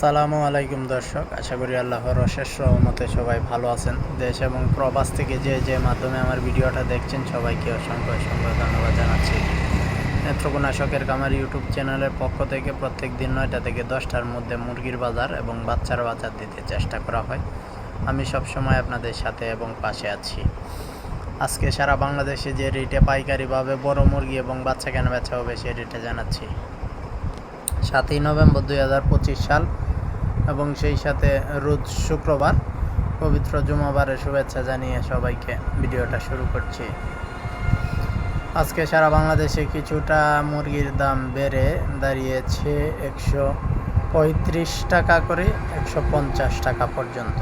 আসসালামু আলাইকুম দর্শক, আশা করি আল্লাহর অশেষ রহমতে সবাই ভালো আছেন। দেশ এবং প্রবাস থেকে যে যে মাধ্যমে আমার ভিডিওটা দেখছেন, সবাইকে অসংখ্য অসংখ্য ধন্যবাদ জানাচ্ছি। নেত্রকোনা শখের কামার ইউটিউব চ্যানেলের পক্ষ থেকে প্রত্যেক দিন নয়টা থেকে দশটার মধ্যে মুরগির বাজার এবং বাচ্চার বাজার দিতে চেষ্টা করা হয়। আমি সব সময় আপনাদের সাথে এবং পাশে আছি। আজকে সারা বাংলাদেশে যে রেটে পাইকারিভাবে বড় মুরগি এবং বাচ্চা কেনা বেচা হবে সেই রেটে জানাচ্ছি। সাতই নভেম্বর দুই হাজার পঁচিশ সাল এবং সেই সাথে রোজ শুক্রবার পবিত্র জুমাবারের শুভেচ্ছা জানিয়ে সবাইকে ভিডিওটা শুরু করছি। আজকে সারা বাংলাদেশে কিছুটা মুরগির দাম বেড়ে দাঁড়িয়েছে একশো পঁয়ত্রিশ টাকা করে একশো পঞ্চাশ টাকা পর্যন্ত।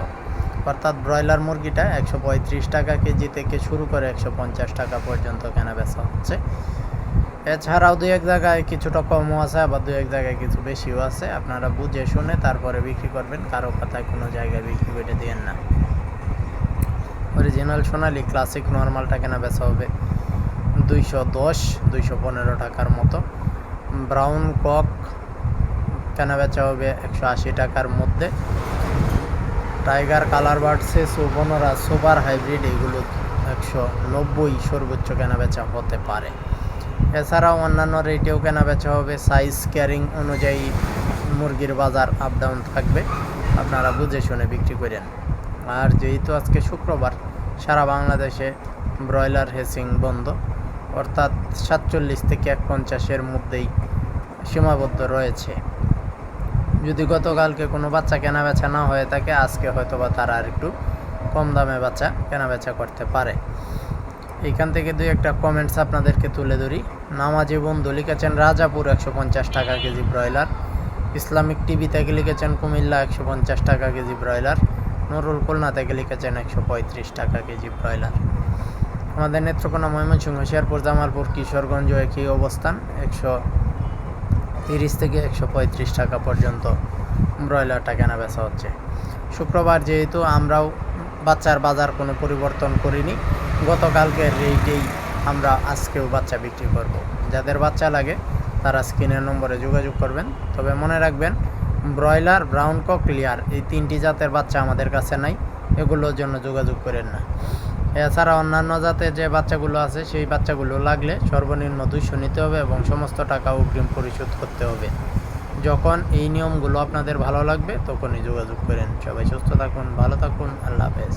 অর্থাৎ ব্রয়লার মুরগিটা একশো পঁয়ত্রিশ টাকা কেজি থেকে শুরু করে একশো পঞ্চাশ টাকা পর্যন্ত কেনা বেচা হচ্ছে। এছাড়াও দু এক জায়গায় কিছুটা কমও আছে, আবার দু এক জায়গায় কিছু বেশিও আছে। আপনারা বুঝে শুনে তারপরে বিক্রি করবেন। কারও কথায় কোনো জায়গায় বিক্রি করে দিয়েন না। অরিজিনাল সোনালি ক্লাসিক নর্মালটা কেনা বেচা হবে দুইশো দশ, দুইশো পনেরো টাকার মতো। ব্রাউন কক কেনা বেচা হবে একশো আশি টাকার মধ্যে। টাইগার কালার বাড়ছে সুবনরা সুপার হাইব্রিড এগুলো একশো নব্বই সর্বোচ্চ কেনা বেচা হতে পারে। এছাড়াও অন্যান্য রেটেও কেনা বেচা হবে। সাইজ ক্যারিং অনুযায়ী মুরগির বাজার আপ ডাউন থাকবে। আপনারা বুঝে শুনে বিক্রি করেন। আর যেহেতু আজকে শুক্রবার, সারা বাংলাদেশে ব্রয়লার হেসিং বন্ধ। অর্থাৎ সাতচল্লিশ থেকে এক পঞ্চাশের মধ্যেই সীমাবদ্ধ রয়েছে। যদি গতকালকে কোনো বাচ্চা কেনা বেচা না হয়ে থাকে, আজকে হয়তো বা তারা আর একটু কম দামে বাচ্চা কেনা বেচা করতে পারে। এইখান থেকে দুই একটা কমেন্টস আপনাদেরকে তুলে ধরি। নামাজি বন্ধু লিখেছেন, রাজাপুর একশো পঞ্চাশ টাকা কেজি ব্রয়লার। ইসলামিক টিভি থেকে লিখেছেন, কুমিল্লা একশো পঞ্চাশ টাকা কেজি ব্রয়লার। নুরুল খুলনা থেকে লিখেছেন, একশো পঁয়ত্রিশ টাকা কেজি ব্রয়লার। আমাদের নেত্রকোনা ময়মনসিংহ হুশিয়ারপুর জামালপুর, কিশোরগঞ্জ একই অবস্থান। একশো তিরিশ থেকে একশো পঁয়ত্রিশ টাকা পর্যন্ত ব্রয়লারটা কেনা বেচা হচ্ছে। শুক্রবার যেহেতু আমরাও বাচ্চার বাজার কোনো পরিবর্তন করিনি গতকালকের রেটেই আমরা আজকেও বাচ্চা বিক্রি করব। যাদের বাচ্চা লাগে, তারা স্ক্রিনের নম্বরে যোগাযোগ করবেন। তবে মনে রাখবেন, ব্রয়লার ব্রাউন কক ক্লিয়ার এই তিনটি জাতের বাচ্চা আমাদের কাছে নাই, এগুলোর জন্য যোগাযোগ করেন না। এছাড়া অন্যান্য জাতের যে বাচ্চাগুলো আছে, সেই বাচ্চাগুলো লাগলে সর্বনিম্ন দুইশো নিতে হবে এবং সমস্ত টাকা অগ্রিম পরিশোধ করতে হবে। যখন এই নিয়মগুলো আপনাদের ভালো লাগবে, তখনই যোগাযোগ করেন। সবাই সুস্থ থাকুন, ভালো থাকুন, আল্লাহ হাফেজ।